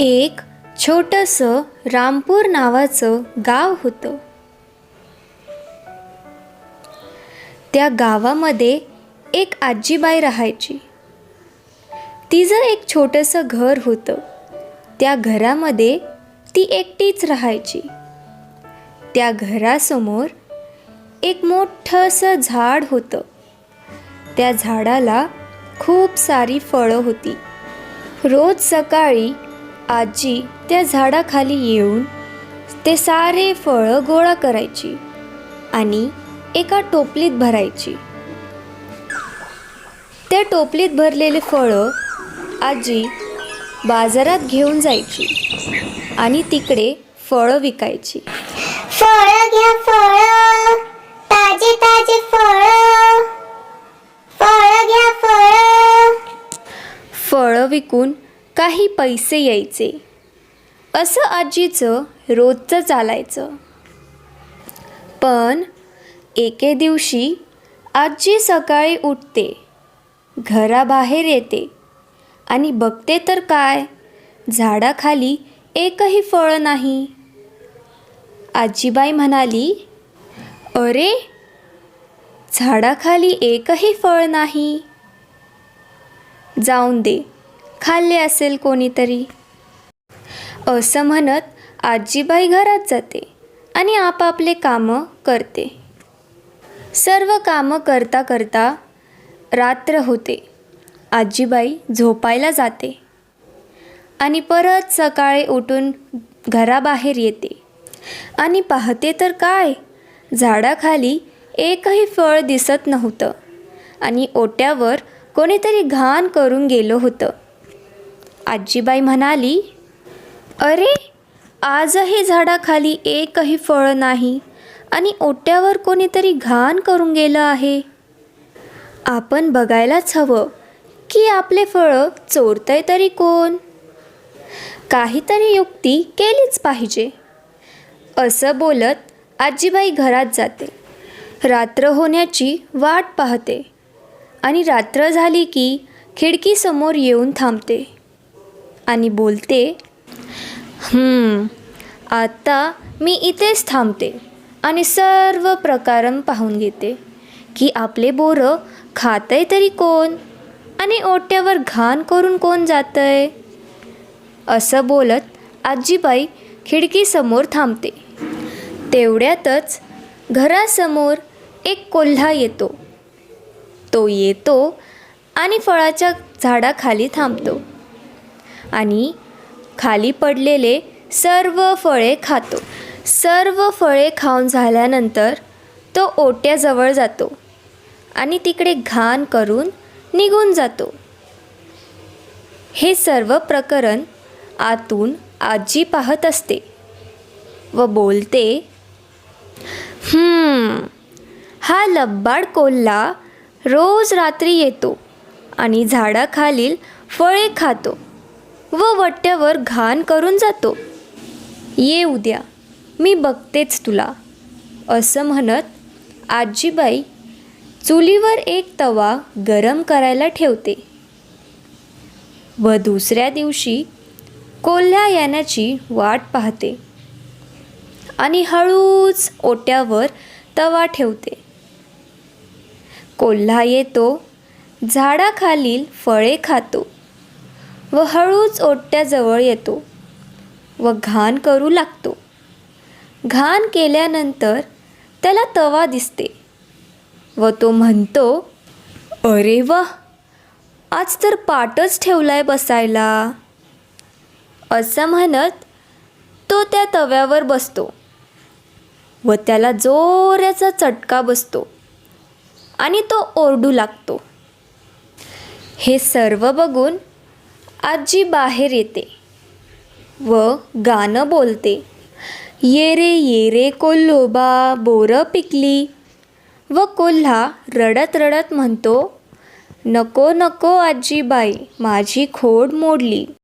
एक छोटंसं रामपूर नावाचं गाव होतं. त्या गावामध्ये एक आजीबाई राहायची. तिचं एक छोटंसं घर होतं त्या घरामध्ये ती एकटीच राहायची. त्या घरासमोर एक मोठंसं झाड होतं. त्या झाडाला खूप सारी फळं होती. रोज सकाळी आजी त्या झाडाखाली येऊन ते सारे फळं गोळा करायची आणि एका टोपलीत भरायची. त्या टोपलीत भरलेले फळं आजी बाजारात घेऊन जायची आणि तिकडे फळं विकायची. फळ घ्या फळ ताजे ताजे फळ. फळ घ्या फळ. फळं विकून काही पैसे यायचे. असं आजीचं रोजचं चालायचं. पण एके दिवशी आजी सकाळी उठते घराबाहेर येते आणि बघते तर काय झाडाखाली एकही फळ नाही. आजीबाई म्हणाली अरे झाडाखाली एकही फळ नाही. जाऊन दे. खाल्ले असेल कोणीतरी. असं म्हणत आजीबाई घरात जाते आणि आपापले कामं करते. सर्व कामं करता करता रात्र होते. आजीबाई झोपायला जाते आणि परत सकाळी उठून घराबाहेर येते. आणि पाहते तर काय झाडाखाली एकही फळ दिसत नव्हतं आणि ओट्यावर कोणीतरी घाण करून गेलं होतं. आजीबाई म्हणाली अरे आजही झाडाखाली एकही फळ नाही आणि ओट्यावर कोणीतरी घाण करून गेलं आहे. आपण बघायलाच हवं की आपले फळं चोरतंय तरी कोण. काहीतरी युक्ती केलीच पाहिजे. असं बोलत आजीबाई घरात जाते. रात्र होण्याची वाट पाहते आणि रात्र झाली की खिडकीसमोर येऊन थांबते. आणि बोलते आता मी इथेच थांबते आणि सर्व प्रकारण पाहून घेते की आपले बोरं खातंय तरी कोण आणि ओट्यावर घाण करून कोण जातंय. असं बोलत आजीबाई खिडकीसमोर थांबते. तेवढ्यातच घरासमोर एक कोल्हा येतो. तो येतो आणि फळाच्या झाडाखाली थांबतो. आणि खाली पडलेले सर्व फळे खातो. सर्व फळे खाऊन झाल्यानंतर तो ओट्याजवळ जातो आणि तिकडे घाण करून निघून जातो. हे सर्व प्रकरण आतून आजी पाहत असते व बोलते हा लब्बाड कोल्हा रोज रात्री येतो आणि झाडाखालील फळे खातो. व वट्ट्यावर घाण करून जातो. ये उद्या मी बघतेच तुला. असं म्हणत आजीबाई चुलीवर एक तवा गरम करायला ठेवते. व दुसऱ्या दिवशी कोल्हा येण्याची वाट पाहते. आणि हळूच ओट्यावर तवा ठेवते. कोल्हा येतो झाडाखालील फळे खातो. व हळूच ओट्याजवळ येतो व घाण करू लागतो. घाण केल्यानंतर त्याला तवा दिसते व तो म्हणतो अरे वा आज तर पाटच ठेवलाय बसायला. असं म्हणत तो त्या तव्यावर बसतो व त्याला जोराचा चटका बसतो आणि तो ओरडू लागतो. हे सर्व बघून आजी बाहेर येते व गाणं बोलते. ये रे ये रे कोल्होबा बोरं पिकली. व कोल्हा रडत रडत म्हणतो नको नको आजीबाई माझी खोड मोडली.